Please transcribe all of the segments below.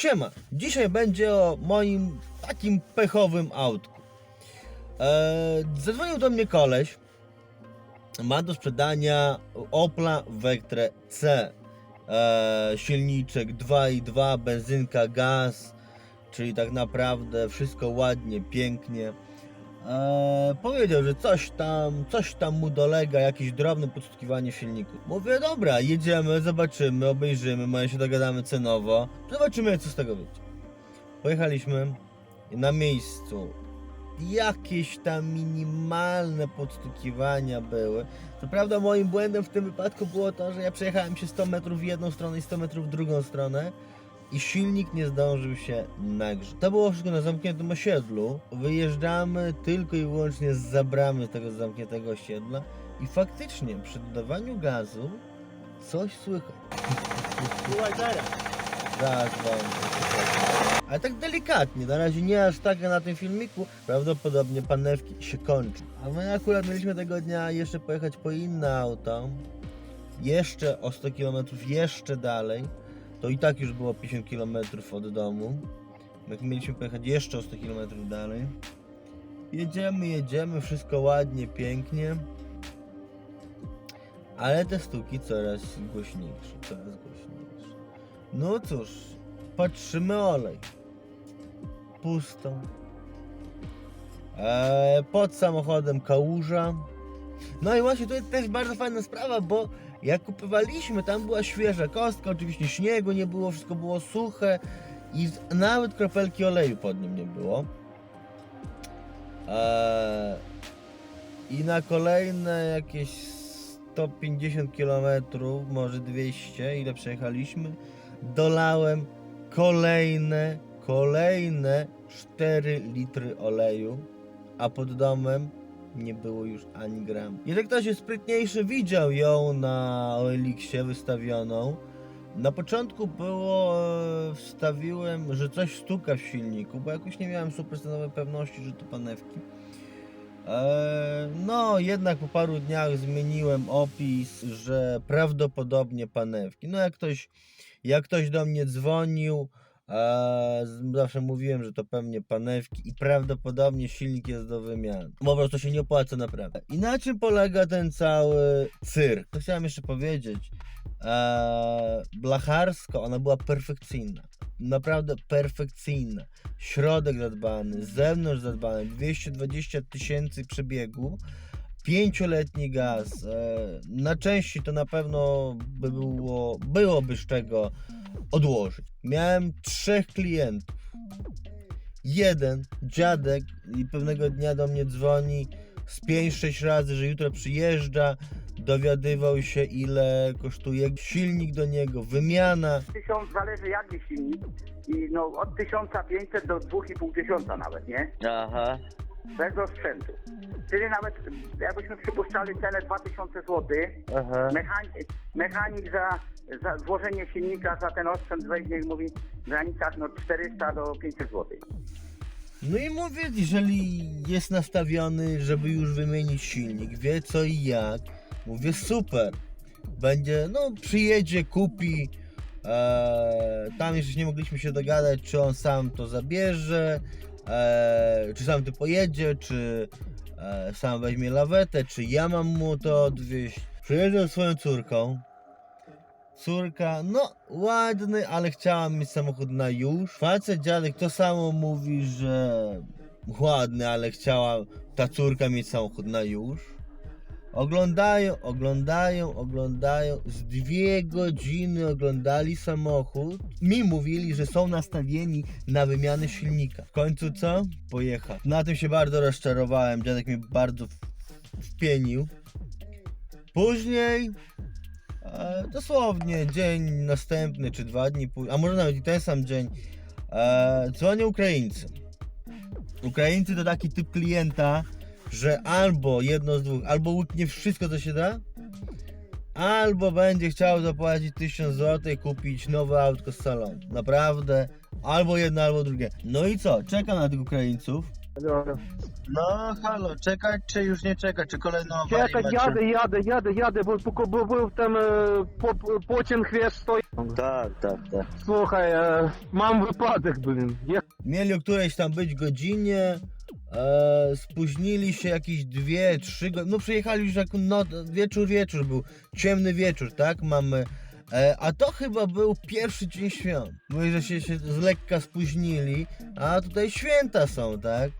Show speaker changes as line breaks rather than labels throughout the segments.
Siema, dzisiaj będzie o moim takim pechowym autku. Eee, zadzwonił do mnie koleś. Ma do sprzedania Opla Vectra C. Eee, silniczek 2.2, benzynka, gaz, czyli tak naprawdę wszystko ładnie, pięknie. Eee, powiedział, że coś tam, coś tam mu dolega, jakieś drobne podstukiwanie silniku. Mówię, dobra, jedziemy, zobaczymy, obejrzymy, może się dogadamy cenowo, zobaczymy co z tego wyjdzie. Pojechaliśmy na miejscu jakieś tam minimalne podstukiwania były. Co prawda moim błędem w tym wypadku było to, że ja przejechałem się 100 metrów w jedną stronę i 100 metrów w drugą stronę i silnik nie zdążył się nagrzeć. To było wszystko na zamkniętym osiedlu. Wyjeżdżamy tylko i wyłącznie z zabramy tego zamkniętego osiedla i faktycznie przy dodawaniu gazu coś słychać.
Słuchaj teraz.
Zaraz wam Ale tak delikatnie, na razie nie aż tak jak na tym filmiku. Prawdopodobnie panewki się kończą. A my akurat mieliśmy tego dnia jeszcze pojechać po inne auto. Jeszcze o 100 km jeszcze dalej. To i tak już było 50 km od domu. My mieliśmy pojechać jeszcze o 100 km dalej. Jedziemy, jedziemy, wszystko ładnie, pięknie. Ale te stuki coraz głośniejsze, coraz głośniejsze. No cóż, patrzymy olej. Pusto. Eee, pod samochodem kałuża. No i właśnie to jest też bardzo fajna sprawa, bo jak kupowaliśmy, tam była świeża kostka, oczywiście śniegu nie było, wszystko było suche i nawet kropelki oleju pod nim nie było. Eee, I na kolejne jakieś 150 km, może 200, ile przejechaliśmy, dolałem kolejne, kolejne 4 litry oleju, a pod domem nie było już ani gram. Jeżeli ktoś jest sprytniejszy, widział ją na OLX-ie wystawioną. Na początku było, e, wstawiłem, że coś stuka w silniku, bo jakoś nie miałem superstanowej pewności, że to panewki. Eee, No, jednak po paru dniach zmieniłem opis, że prawdopodobnie panewki. No, jak ktoś, jak ktoś do mnie dzwonił, zawsze mówiłem, że to pewnie panewki i prawdopodobnie silnik jest do wymiany. Po prostu się nie opłaca naprawdę. I na czym polega ten cały cyrk? To chciałem jeszcze powiedzieć. Blacharsko ona była perfekcyjna. Naprawdę perfekcyjna. Środek zadbany, zewnątrz zadbany, 220 tysięcy przebiegu, pięcioletni gaz. E, na części to na pewno by było, byłoby z czego odłożyć. Miałem trzech klientów. Jeden, dziadek, i pewnego dnia do mnie dzwoni z 5-6 razy, że jutro przyjeżdża, dowiadywał się ile kosztuje silnik do niego, wymiana.
Tysiąc, zależy jaki silnik. I no od 1500 do 2,5 tysiąca nawet, nie?
Aha.
Bez rozprzętu. Czyli nawet jakbyśmy przypuszczali cenę 2000 zł, mechanik, mechanik za, za złożenie silnika, za ten osprzęt weźmie i mówi w granicach no 400 do 500 zł.
No i mówię, jeżeli jest nastawiony, żeby już wymienić silnik, wie co i jak, mówię super. Będzie, no przyjedzie, kupi. Eee, tam jeszcze nie mogliśmy się dogadać, czy on sam to zabierze, eee, czy sam tu pojedzie, czy e, sam weźmie lawetę, czy ja mam mu to odwieźć. Przyjeżdżał swoją córką. Córka, no ładny, ale chciała mieć samochód na już. Facet dziadek to samo mówi, że ładny, ale chciała ta córka mieć samochód na już. Oglądają, oglądają, oglądają. Z dwie godziny oglądali samochód. Mi mówili, że są nastawieni na wymianę silnika. W końcu co? Pojechał. Na tym się bardzo rozczarowałem. Dziadek mnie bardzo wpienił. Później E, dosłownie dzień następny czy dwa dni później, a może nawet i ten sam dzień, e, dzwonią Ukraińcy. Ukraińcy to taki typ klienta, że albo jedno z dwóch, albo łyknie wszystko co się da, albo będzie chciał zapłacić 1000 zł kupić nowe autko z salonu. Naprawdę, albo jedno, albo drugie. No i co? Czeka na tych Ukraińców. No halo, czekać czy już nie czekać, czy kolejną awarię
Czekać,
macie?
jadę, jadę, jadę, jadę, bo, bo, bo był tam e, po, pociąg wiesz, stoi.
Tak, tak, tak.
Słuchaj, e, mam wypadek, blin.
Mieli o którejś tam być godzinie, e, spóźnili się jakieś dwie, trzy godziny, no przyjechali już jak no, wieczór, wieczór był, ciemny wieczór, tak, mamy, e, a to chyba był pierwszy dzień świąt, mówi, że się, się z lekka spóźnili, a tutaj święta są, tak.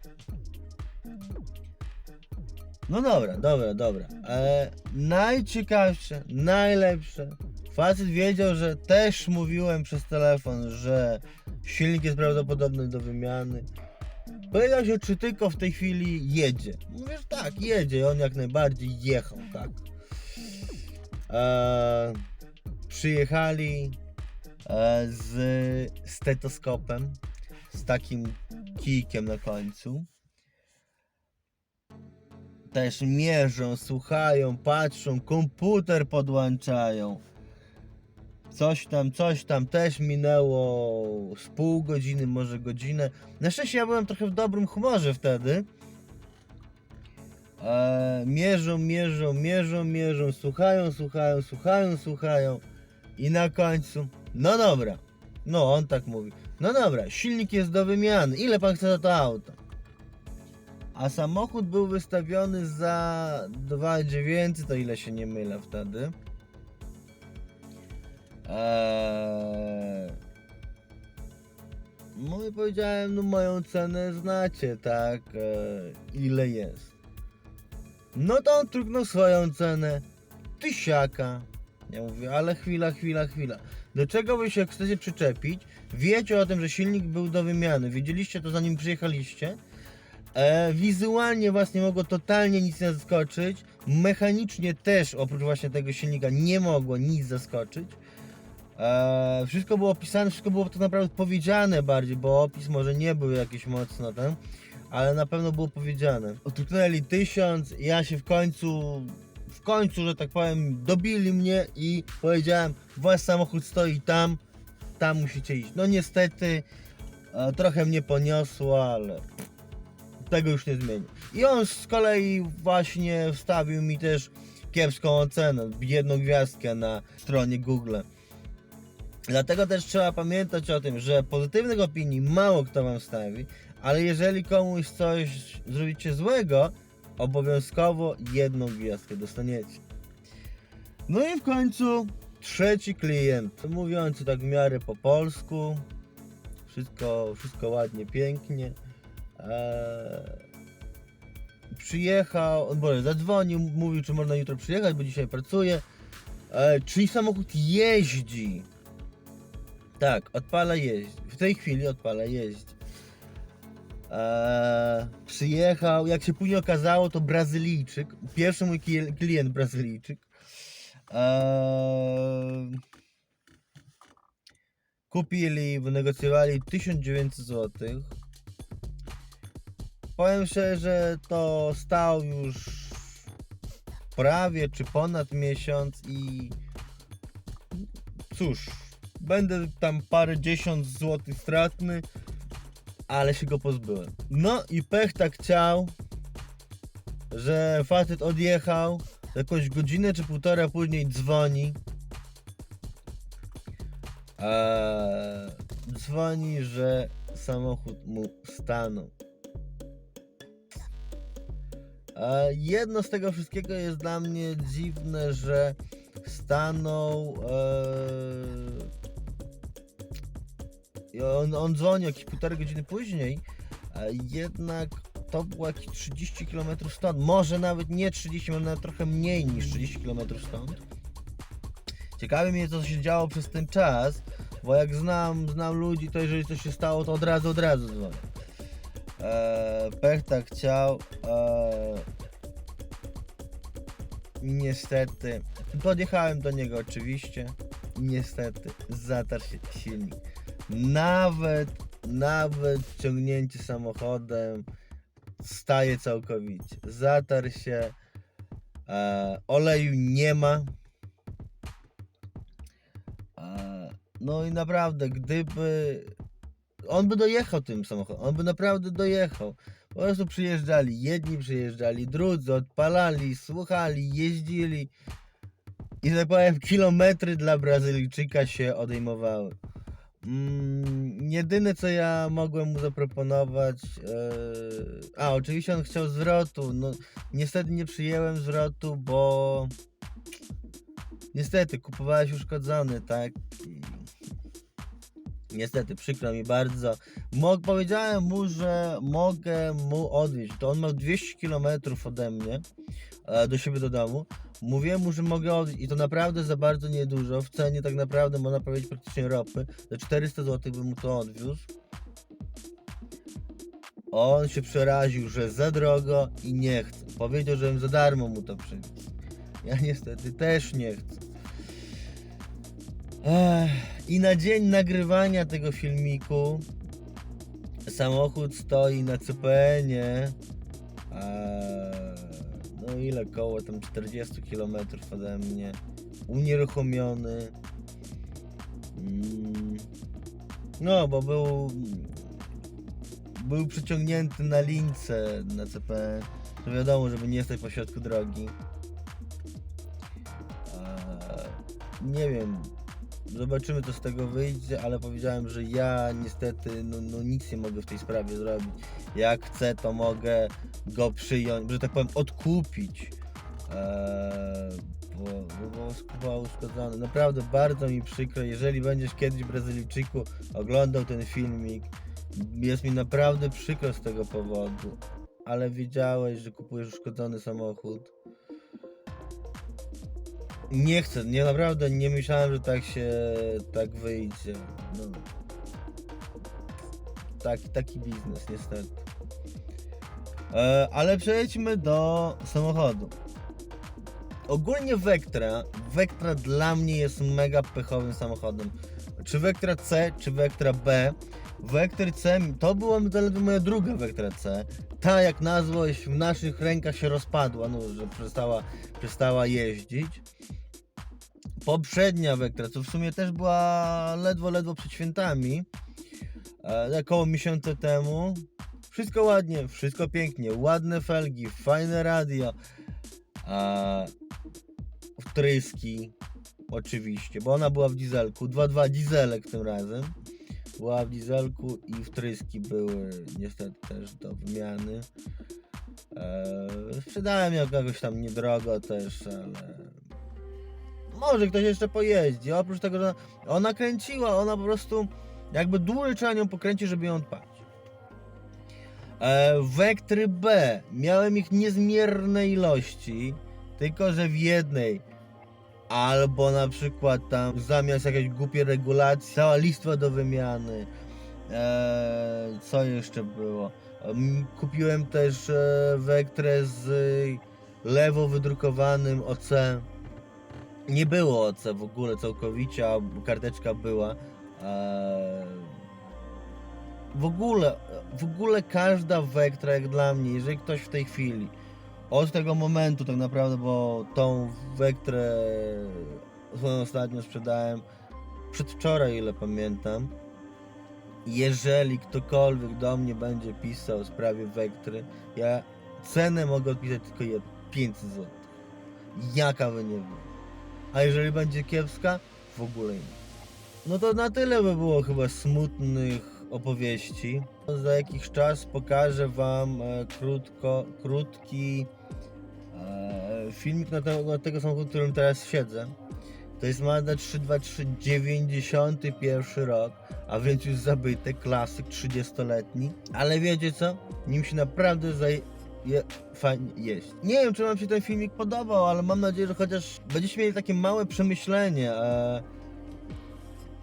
No dobra, dobra, dobra. E, najciekawsze, najlepsze. Facet wiedział, że też mówiłem przez telefon, że silnik jest prawdopodobny do wymiany. Powiedział się, czy tylko w tej chwili jedzie. Mówię, że tak, jedzie. On jak najbardziej jechał, tak. E, przyjechali e, z stetoskopem, z takim kijkiem na końcu. Też mierzą, słuchają, patrzą, komputer podłączają. Coś tam, coś tam też minęło z pół godziny, może godzinę. Na szczęście ja byłem trochę w dobrym humorze wtedy. E, mierzą, mierzą, mierzą, mierzą, słuchają, słuchają, słuchają, słuchają. I na końcu, no dobra. No, on tak mówi. No dobra, silnik jest do wymiany. Ile pan chce za to auto? A samochód był wystawiony za 2900, to ile się nie mylę wtedy. Eee... No i powiedziałem, no moją cenę znacie, tak? Eee, ile jest? No to on truknął swoją cenę. Tysiaka. Ja mówię, ale chwila, chwila, chwila. Do czego wy się chcecie przyczepić? Wiecie o tym, że silnik był do wymiany. Wiedzieliście to zanim przyjechaliście. E, wizualnie was nie mogło totalnie nic zaskoczyć. Mechanicznie też oprócz właśnie tego silnika nie mogło nic zaskoczyć. E, wszystko było opisane, wszystko było tak naprawdę powiedziane bardziej, bo opis może nie był jakiś mocno ten, ale na pewno było powiedziane. Otuknęli tysiąc, ja się w końcu, w końcu, że tak powiem, dobili mnie i powiedziałem, wasz samochód stoi tam, tam musicie iść. No niestety, e, trochę mnie poniosło, ale tego już nie zmieni. I on z kolei właśnie wstawił mi też kiepską ocenę, jedną gwiazdkę na stronie Google. Dlatego też trzeba pamiętać o tym, że pozytywnych opinii mało kto wam stawi, ale jeżeli komuś coś zrobicie złego, obowiązkowo jedną gwiazdkę dostaniecie. No i w końcu trzeci klient, mówiący tak w miarę po polsku, wszystko, wszystko ładnie, pięknie. Eee, przyjechał, boże, zadzwonił, mówił, czy można jutro przyjechać, bo dzisiaj pracuje. Eee, czyli samochód jeździ. Tak, odpala jeździ. W tej chwili odpala jeździ. Eee, przyjechał, jak się później okazało, to Brazylijczyk. Pierwszy mój kli- klient Brazylijczyk. Eee, kupili, wynegocjowali 1900 zł. Powiem szczerze, to stał już prawie czy ponad miesiąc i cóż, będę tam parę dziesiąt złotych stratny, ale się go pozbyłem. No i pech tak chciał, że facet odjechał, jakąś godzinę czy półtora później dzwoni. Eee, dzwoni, że samochód mu stanął. E, jedno z tego wszystkiego jest dla mnie dziwne, że stanął. E, on, on dzwoni jakieś półtorej godziny później, a jednak to było jakieś 30 km stąd. Może nawet nie 30, może nawet trochę mniej niż 30 km stąd. Ciekawi mnie, co się działo przez ten czas, bo jak znam, znam ludzi, to jeżeli coś się stało, to od razu, od razu dzwonię. Eee, pech tak chciał. Eee, niestety. Podjechałem do niego oczywiście. Niestety zatarł się silnik. Nawet, nawet ciągnięcie samochodem staje całkowicie. Zatarł się. E, oleju nie ma. E, no i naprawdę, gdyby on by dojechał tym samochodem, on by naprawdę dojechał. Po prostu przyjeżdżali, jedni przyjeżdżali, drudzy odpalali, słuchali, jeździli i tak powiem kilometry dla Brazylijczyka się odejmowały. Mm, jedyne co ja mogłem mu zaproponować, e, a oczywiście on chciał zwrotu, no niestety nie przyjęłem zwrotu, bo niestety kupowałeś uszkodzony, tak? Niestety, przykro mi bardzo. Mog, powiedziałem mu, że mogę mu odwieźć. To on ma 200 km ode mnie e, do siebie do domu. Mówiłem mu, że mogę odwieźć i to naprawdę za bardzo niedużo. W cenie tak naprawdę można powiedzieć praktycznie ropy. Za 400 zł bym mu to odwiózł. On się przeraził, że za drogo i nie chce. Powiedział, żebym za darmo mu to przywiózł. Ja niestety też nie chcę. Ech, I na dzień nagrywania tego filmiku samochód stoi na CPN-ie. No ile koło tam 40 km ode mnie. Unieruchomiony. Mm, No, bo był był przyciągnięty na lince na CPN. To wiadomo, żeby nie stać pośrodku drogi. Eee, Nie wiem, zobaczymy co z tego wyjdzie, ale powiedziałem, że ja niestety no, no nic nie mogę w tej sprawie zrobić. Jak chcę, to mogę go przyjąć, że tak powiem, odkupić. Eee, bo, bo, uszkodzony. Naprawdę bardzo mi przykro, jeżeli będziesz kiedyś Brazylijczyku oglądał ten filmik, jest mi naprawdę przykro z tego powodu, ale wiedziałeś, że kupujesz uszkodzony samochód. Nie chcę, nie naprawdę nie myślałem, że tak się tak wyjdzie. No. Taki, taki biznes niestety. E, ale przejdźmy do samochodu. Ogólnie Vectra, Vectra dla mnie jest mega pechowym samochodem. Czy Vectra C, czy Vectra B. Vectra C to była zaledwie moja druga Vectra C. Ta jak nazwałeś w naszych rękach się rozpadła, no że przestała, przestała jeździć poprzednia Vectra, co w sumie też była ledwo, ledwo przed świętami, e, około miesiąca temu. Wszystko ładnie, wszystko pięknie, ładne felgi, fajne radio, e, wtryski, oczywiście, bo ona była w dieselku, 2.2 dieselek tym razem. Była w dieselku i wtryski były niestety też do wymiany. E, sprzedałem ją jakoś tam niedrogo też, ale może ktoś jeszcze pojeździ. Oprócz tego, że ona kręciła, ona po prostu jakby dłużej trzeba nią pokręcić, żeby ją odpalić. E, Wektry B. Miałem ich niezmierne ilości, tylko że w jednej albo na przykład tam zamiast jakiejś głupiej regulacji cała listwa do wymiany. E, co jeszcze było? Em, Kupiłem też e, Vectrę z lewo wydrukowanym OC nie było OC w ogóle całkowicie, a karteczka była. Eee, W ogóle, w ogóle każda Vectra jak dla mnie, jeżeli ktoś w tej chwili, od tego momentu tak naprawdę, bo tą Vectrę swoją ostatnio sprzedałem przedwczoraj, ile pamiętam. Jeżeli ktokolwiek do mnie będzie pisał w sprawie Vectry, ja cenę mogę odpisać tylko jed- 500 zł. Jaka by nie była. A jeżeli będzie kiepska, w ogóle nie. No to na tyle by było chyba smutnych opowieści. Za jakiś czas pokażę Wam e, krótko, krótki e, filmik na, te, na tego samochodu, w którym teraz siedzę. To jest Mazda 323 91 rok, a więc już zabyty, klasyk 30-letni. Ale wiecie co? Nim się naprawdę zaj je, fajnie jeść. Nie wiem, czy Wam się ten filmik podobał, ale mam nadzieję, że chociaż będziecie mieli takie małe przemyślenie. E,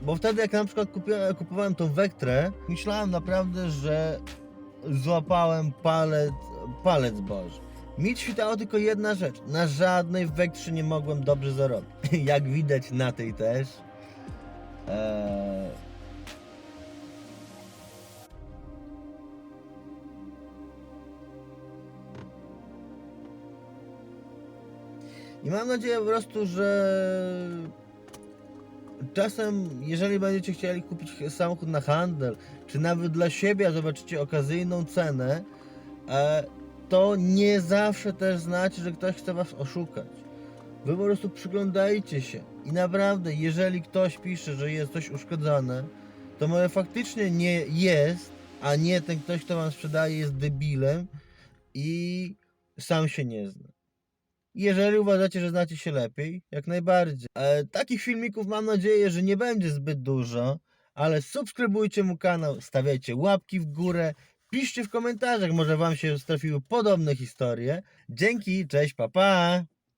bo wtedy, jak na przykład kupowałem tą Vectrę, myślałem naprawdę, że złapałem palec, palec Boży. Mi świtała tylko jedna rzecz. Na żadnej Vectrze nie mogłem dobrze zarobić. jak widać na tej też. Eee, I mam nadzieję po prostu, że czasem, jeżeli będziecie chcieli kupić samochód na handel, czy nawet dla siebie, zobaczycie okazyjną cenę, e, to nie zawsze też znaczy, że ktoś chce was oszukać. Wy po prostu przyglądajcie się i naprawdę, jeżeli ktoś pisze, że jest coś uszkodzone, to może faktycznie nie jest, a nie ten ktoś, kto wam sprzedaje, jest debilem i sam się nie zna. Jeżeli uważacie, że znacie się lepiej, jak najbardziej. E, takich filmików mam nadzieję, że nie będzie zbyt dużo, ale subskrybujcie mu kanał, stawiajcie łapki w górę, piszcie w komentarzach, może wam się trafiły podobne historie. Dzięki, cześć, pa pa!